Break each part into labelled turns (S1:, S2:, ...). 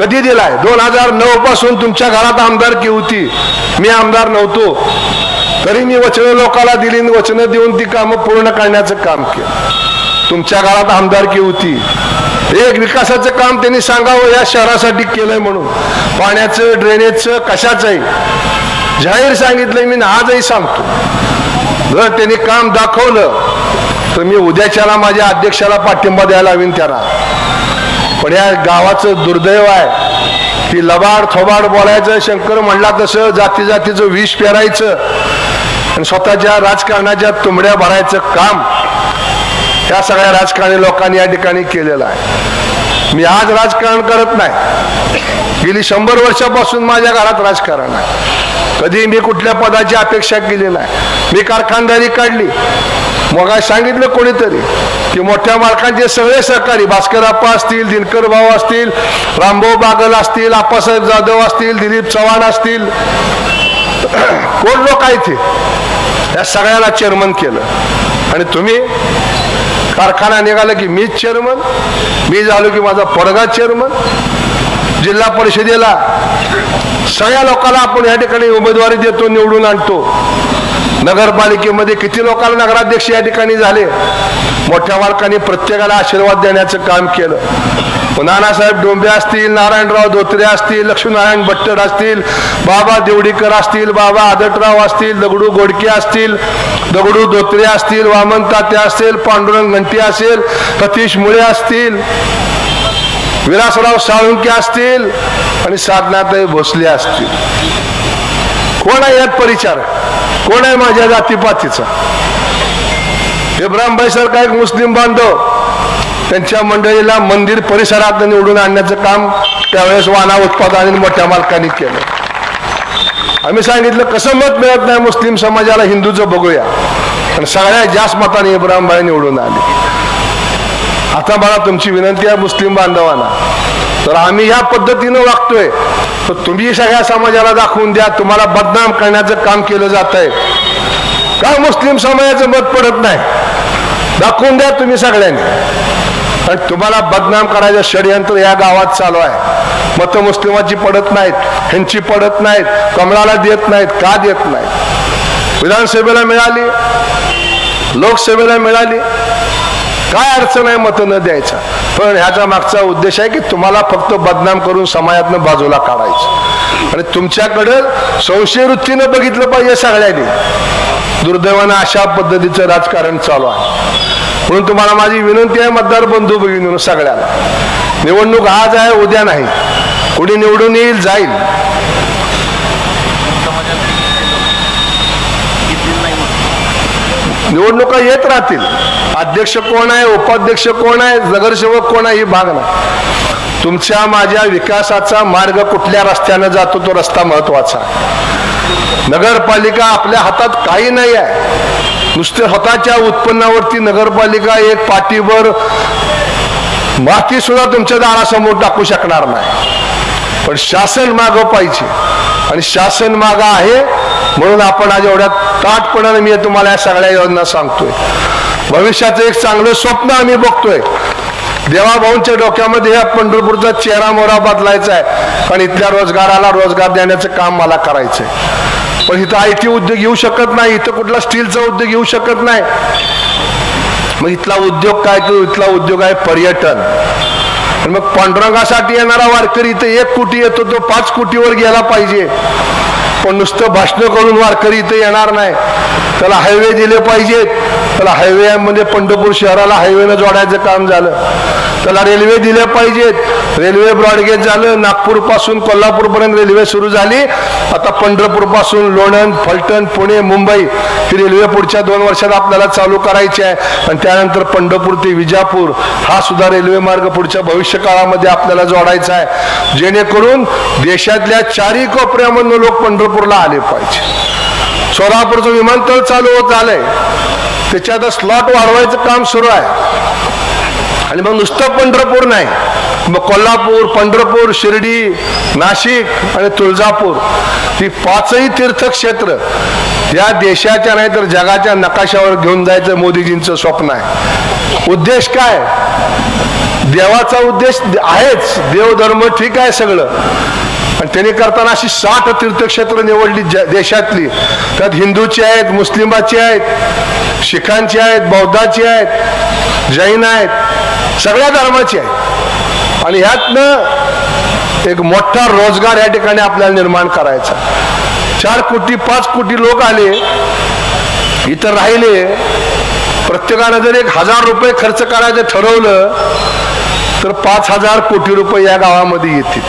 S1: कधी दिलाय? दोन हजार नऊ पासून तुमच्या घरात आमदारकी होती? मी आमदार नव्हतो. तरी मी वचनं लोकाला दिली वचनं देऊन ती कामं पूर्ण करण्याचं काम केलं. तुमच्या घरात आमदारकी होती? एक विकासाचं काम त्यांनी सांगावं या शहरासाठी केलंय म्हणून. पाण्याचं ड्रेनेजचं कशाचंही. जाहीर सांगितलंय मी आजही सांगतो. जर त्यांनी काम दाखवलं तर मी उद्याच्याला माझ्या अध्यक्षाला पाठिंबा द्यायला हवीन त्याला. पण या गावाचं दुर्दैव आहे. की लबाड थोबाड बोलायचं शंकर म्हणला तसं जाती जातीचं विष पेरायचं. आणि स्वतःच्या राजकारणाच्या तुंबड्या भरायचं काम या सगळ्या राजकारणी लोकांनी या ठिकाणी केलेलं आहे. मी आज राजकारण करत नाही. गेली शंभर वर्षापासून माझ्या घरात राजकारण आहे. कधी मी कुठल्या पदाची अपेक्षा केली नाही. मी कारखानदारी काढली. मग सांगितलं कोणीतरी की मोठ्या मालकांचे सगळे सहकारी भास्कर आप्पा असतील दिनकर भाऊ असतील रामभाऊ बागल असतील आप्पासाहेब जाधव असतील दिलीप चव्हाण असतील. कोण लोक आहेत ते या सगळ्याला चेअरमन केलं. आणि तुम्ही कारखाना निघाला की मीच चेअरमन मी झालो की माझा पडगा चेअरमन जिल्हा परिषदेला सगळ्या लोकांना आपण या ठिकाणी उमेदवारी देतो निवडून आणतो. नगरपालिकेमध्ये किती लोकांना नगराध्यक्ष या ठिकाणी झाले? मोठ्या मालकांनी प्रत्येकाला आशीर्वाद देण्याचं काम केलं. नानासाहेब डोंबे असतील नारायणराव धोत्रे असतील लक्ष्मीनारायण भट्टर असतील बाबा देवडीकर असतील बाबा आदटराव असतील दगडू गोडके असतील दगडू धोत्रे असतील वामन तात्या असतील पांडुरंग घंटी असेल सतीश मुळे असतील विलासराव साळुंके असतील आणि साधनाताई भोसले असतील. कोण आहे यात परिचार कोण आहे माझ्या जातीपातीचा? इब्राहिमभाई सारखा एक मुस्लिम बांधव त्यांच्या मंडळीला मंदिर परिसरात निवडून आणण्याचं काम त्यावेळेस वाना उत्पादन मोठ्या मालकांनी केलं. आम्ही सांगितलं कसं मत मिळत नाही मुस्लिम समाजाला हिंदूचं बघूया. पण सगळ्यात जास्त मताने इब्राहिमभाई निवडून आले. आता मला तुमची विनंती आहे मुस्लिम बांधवांना तर आम्ही ह्या पद्धतीनं वागतोय. तर तुम्ही सगळ्या समाजाला दाखवून द्या तुम्हाला बदनाम करण्याचं काम केलं जात आहे का मुस्लिम समाजाचं मत पडत नाही? दाखवून द्या तुम्ही सगळ्यांनी. आणि तुम्हाला बदनाम करायचं षडयंत्र या गावात चालू आहे. मत मुस्लिमाची पडत नाहीत ह्यांची पडत नाहीत कमळाला देत नाहीत का देत नाहीत? विधानसभेला मिळाली लोकसभेला मिळाली काय अडचण आहे मतं न द्यायचा. पण ह्याचा मागचा उद्देश आहे की तुम्हाला फक्त बदनाम करून समाजातनं बाजूला काढायचं. आणि तुमच्याकडं संशय वृत्तीनं बघितलं पाहिजे सगळ्यांनी. दुर्दैवानं अशा पद्धतीचं राजकारण चालू आहे. म्हणून तुम्हाला माझी विनंती आहे मतदार बंधू भगिनी सगळ्याला निवडणूक आज आहे उद्या नाही. कुणी निवडून येईल जाईल. निवडणुका येत राहतील. अध्यक्ष कोण आहे उपाध्यक्ष कोण आहे नगरसेवक कोण आहे ही भाग नाही. तुमच्या माझ्या विकासाचा मार्ग कुठल्या रस्त्यानं जातो तो रस्ता महत्त्वाचा नगरपालिका आपल्या हातात काही नाही आहे. नुसते स्वतःच्या उत्पन्नावरती नगरपालिका एक पाठीवर माती सुद्धा तुमच्या दारासमोर टाकू शकणार नाही. पण शासन मागं पाहिजे. आणि शासन मागं आहे म्हणून आपण आज एवढ्या ताटपणाने मी तुम्हाला या सगळ्या योजना सांगतोय. भविष्याचं एक चांगलं स्वप्न आम्ही बघतोय. देवाभाऊंच्या डोक्यामध्ये या पंढरपूरचा चेहरा मोहरा बदलायचा आहे. पण इथल्या रोजगाराला रोजगार देण्याचं काम मला करायचंय. पण इथं आय टी उद्योग येऊ शकत नाही इथं कुठला स्टीलचा उद्योग येऊ शकत नाही. मग इथला उद्योग काय तो इथला उद्योग आहे पर्यटन. आणि मग पांडुरंगासाठी येणारा वारकरी इथं एक कोटी येतो तो पाच कोटीवर गेला पाहिजे. पण नुसतं भाषण करून वारकरी इथं येणार नाही. त्याला हायवे दिले पाहिजेत. त्याला हायवे म्हणजे पंढरपूर शहराला हायवेनं जोडायचं काम झालं. त्याला रेल्वे दिले पाहिजेत. रेल्वे ब्रॉडगेज झालं. नागपूरपासून रेल्वे सुरू झाली. आता पंढरपूरपासून लोणंद फलटण पुणे मुंबई ही रेल्वे पुढच्या दोन वर्षात आपल्याला चालू करायची आहे. आणि त्यानंतर पंढरपूर ते विजापूर हा सुद्धा रेल्वे मार्ग पुढच्या भविष्य काळामध्ये आपल्याला जोडायचा आहे. जेणेकरून देशातल्या चारही कोपऱ्यामधून लोक सोलापूरला आले पाहिजे. सोलापूरचं विमानतळ चालू होत आलंय त्याच्यात स्लॉट वाढवायचं काम सुरू आहे. आणि मग नुसतं पंढरपूर नाही. मग कोल्हापूर पंढरपूर शिर्डी नाशिक आणि तुळजापूर ही पाचही तीर्थक्षेत्र या देशाच्या नाही तर जगाच्या नकाशावर घेऊन जायचं मोदीजींचं स्वप्न आहे. उद्देश काय? देवाचा उद्देश आहेच. देवधर्म ठीक आहे सगळं. आणि त्यांनी करताना अशी साठ तीर्थक्षेत्र निवडली ज- देशातली. त्यात हिंदूची आहेत मुस्लिमाची आहेत शिखांची आहेत बौद्धाची आहेत जैन आहेत सगळ्या धर्माची आहेत. आणि ह्यातनं एक मोठा रोजगार या ठिकाणी आपल्याला निर्माण करायचा. चार कोटी पाच कोटी लोक आले इथं राहिले. प्रत्येकानं जर एक हजार रुपये खर्च करायचं ठरवलं तर पाच हजार कोटी रुपये या गावामध्ये येतील.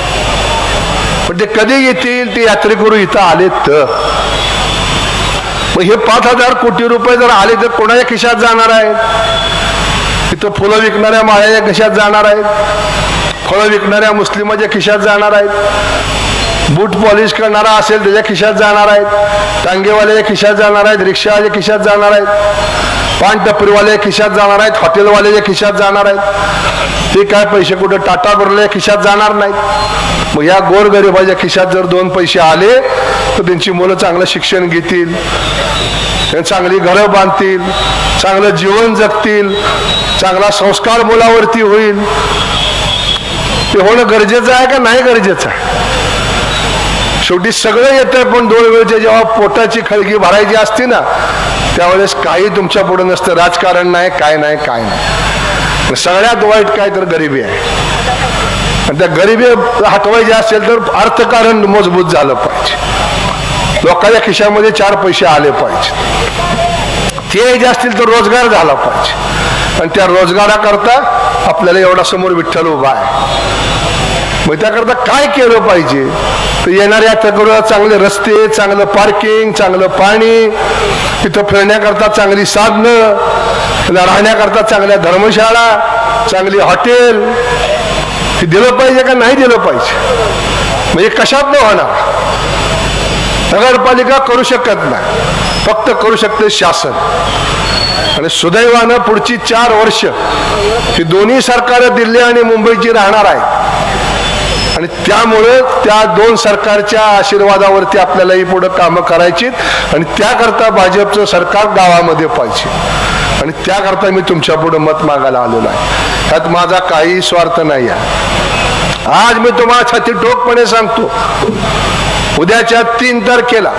S1: पण ते कधी येतील ते यात्रेकरू इथं आले तर. मग हे पाच हजार कोटी रुपये जर आले तर कोणाच्या खिशात जाणार आहेत? इथं फुलं विकणाऱ्या माळ्याच्या खिशात जाणार आहेत? फळं विकणाऱ्या मुस्लिमाच्या खिशात जाणार आहेत. बूट पॉलिश करणारा असेल त्याच्या खिशात जाणार आहेत. टांगेवाल्याच्या खिशात जाणार आहेत रिक्षावाल्या खिशात जाणार आहेत. पान टपरीवाल्याच्या खिशात जाणार आहेत हॉटेलवाल्याच्या खिशात जाणार आहेत. ते काय पैसे कुठं टाटा भरल्या खिशात जाणार नाहीत. मग या गोरगरिबाच्या खिशात जर दोन पैसे आले तर त्यांची मुलं चांगलं शिक्षण घेतील. चांगली घरं बांधतील चांगलं जीवन जगतील चांगला संस्कार मुलावरती होईल. ते होणं गरजेचं आहे का नाही गरजेचं आहे? शेवटी सगळं येतं पण दोन वेळचे जेव्हा पोटाची खळगी भरायची असते ना त्यावेळेस काही तुमच्यापुढे नसतं. राजकारण नाही काय नाही काय नाही. सगळ्यात वाईट काय तर गरिबी आहे. आणि त्या गरिबी हटवायची असेल तर अर्थकारण मजबूत झालं पाहिजे. लोकांच्या खिशामध्ये चार पैसे आले पाहिजे. ते जे असतील तर रोजगार झाला पाहिजे. आणि त्या रोजगाराकरता आपल्याला एवढा समोर विठ्ठल उभा आहे. मग त्याकरता काय केलं पाहिजे? तर येणाऱ्या तक्रार चांगले रस्ते चांगलं पार्किंग चांगलं पाणी तिथं फिरण्याकरता चांगली साधनं राहण्याकरता चांगल्या धर्मशाळा चांगली हॉटेल हे दिलं पाहिजे का नाही दिलं पाहिजे? म्हणजे कशात न होणार? नगरपालिका करू शकत नाही. फक्त करू शकते शासन. आणि सुदैवानं पुढची चार वर्ष ही दोन्ही सरकार दिल्ली आणि मुंबईची राहणार आहे आणि त्यामुळे त्या दोन सरकारच्या आशीर्वादावरती आपल्यालाही पुढं कामं करायची आणि त्याकरता भाजपचं सरकार गावामध्ये पाहिजे. आणि त्याकरता मी तुमच्यापुढे मत मागायला आलेलो आहे. त्यात माझा काही स्वार्थ नाही आहे आज मी तुम्हाला छाती ठोकपणे सांगतो. उद्याच्या तीन तारखेला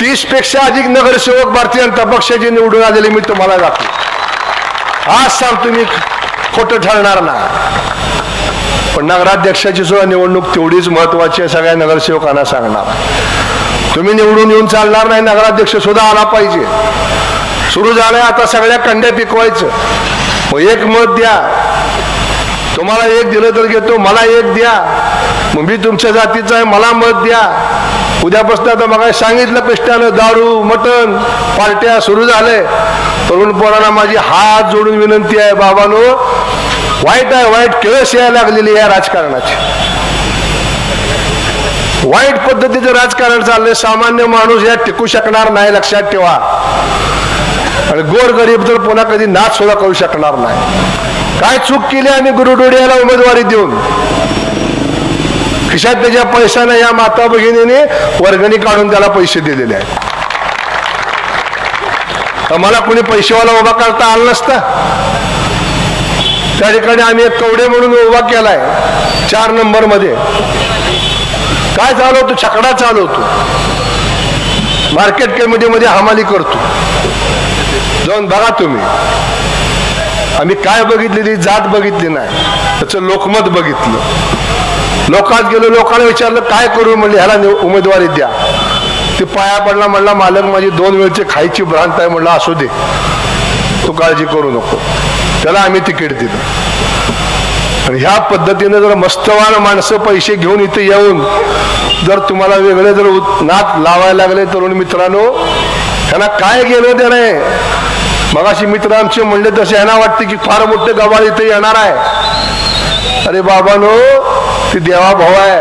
S1: तीसपेक्षा अधिक नगरसेवक भारतीय जनता पक्षाचे निवडून आलेले मी तुम्हाला दाखवतो. आज सांगतो मी खोटं ठरणार नाही. पण नगराध्यक्षाची सुद्धा निवडणूक तेवढीच महत्वाची आहे सगळ्या नगरसेवकांना सांगणार. तुम्ही निवडून येऊन चालणार नाही नगराध्यक्ष सुद्धा आला पाहिजे. सुरू झालंय आता सगळ्या कंड्या पिकवायचं. मग एक मत द्या. तुम्हाला एक दिलं तर घेतो मला एक द्या. मग मी तुमच्या जातीचा आहे मला मत द्या. उद्यापासून आता मग सांगितलं पिष्टानं दारू मटण पार्ट्या सुरू झाले तरुण पोरांना माझी हात जोडून विनंती आहे बाबानो वाईट आहे वाईट केळस यायला लागलेली या राजकारणाची. वाईट पद्धतीचं राजकारण चाललंय. सामान्य माणूस या टिकू शकणार नाही लक्षात ठेवा. आणि गोर गरीब तर पुन्हा कधी नाच सुद्धा करू शकणार नाही. काय चूक केली आम्ही गुरुडोडियाला उमेदवारी देऊन? खिशात त्याच्या पैशानं या माता भगिनीने वर्गणी काढून त्याला पैसे दिलेले आहेत. तर मला कोणी पैसेवाला उभा करता आला नसता. त्या ठिकाणी आम्ही एक कवडे म्हणून उभा केलाय चार नंबरमध्ये काय चालवतो? छकडा चालवतो. मार्केट कमिटीमध्ये हमाली करतो. जाऊन बघा तुम्ही. आम्ही काय बघितलेली जात बघितली नाही. त्याचं लोकमत बघितलं. लोकात गेलो लोकांना विचारलं काय करू? म्हणले ह्याला उमेदवारी द्या. ते पाया पडला म्हणला मालक माझी दोन वेळची खायची भ्रांत आहे. म्हणलं असू दे. तू काळजी करू नको. त्याला आम्ही तिकीट दिलं. आणि ह्या पद्धतीने जर मस्तवान माणसं पैसे घेऊन इथे येऊन जर तुम्हाला वेगळे जर नात लावायला लागले तरुण मित्रांनो त्यांना काय गेलं त्याने मगाशी मित्र आमचे म्हणले तसे यांना वाटते की फार मोठे गबाळ इथे येणार आहे. अरे बाबानो ती देवा भाऊ आहे.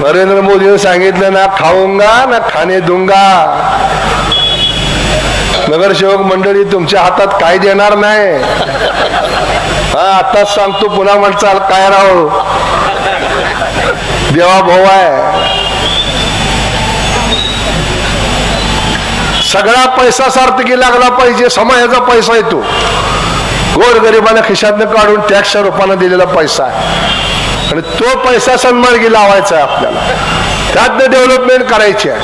S1: नरेंद्र मोदीने सांगितलं ना खाऊंगा ना खाणे दूंगा. नगरसेवक मंडळी तुमच्या हातात काय देणार नाही? हा आताच सांगतो पुन्हा म्हणचाल काय राहू देवा भाऊ आहे. सगळा पैसा सार्थकी लागला पाहिजे समाजाचा पैसा येतो गोर गरिबांना खिशातनं काढून टॅक्सच्या रूपानं दिलेला पैसा आहे. आणि तो पैसा सन्मार्गी लावायचा आहे आपल्याला. त्यातनं डेव्हलपमेंट करायची आहे.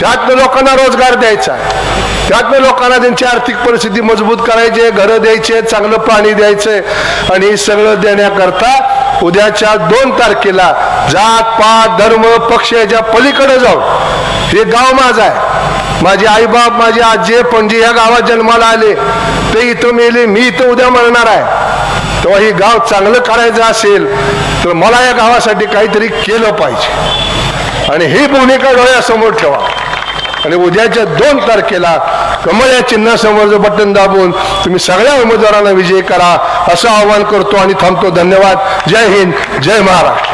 S1: त्यातनं लोकांना रोजगार द्यायचा आहे. त्यातनं लोकांना त्यांची आर्थिक परिस्थिती मजबूत करायची आहे घरं द्यायची चांगलं पाणी द्यायचं आणि हे सगळं देण्याकरता उद्याच्या दोन तारखेला जात पात धर्म पक्ष याच्या पलीकडे जाऊन हे गाव माझं आहे. माझे आईबाप माझे आजी पणजी या गावात जन्माला आले. ते इथं मेले मी इथं उद्या मरणार आहे. तेव्हा हे गाव चांगलं करायचं असेल तर मला या गावासाठी काहीतरी केलं पाहिजे. आणि ही भूमिका डोळ्यासमोर ठेवा. आणि उद्याच्या दोन तारखेला कमळ या चिन्हासमोरचं बटन दाबून तुम्ही सगळ्या उमेदवारांना विजय करा असं आवाहन करतो आणि थांबतो. धन्यवाद. जय हिंद. जय महाराष्ट्र.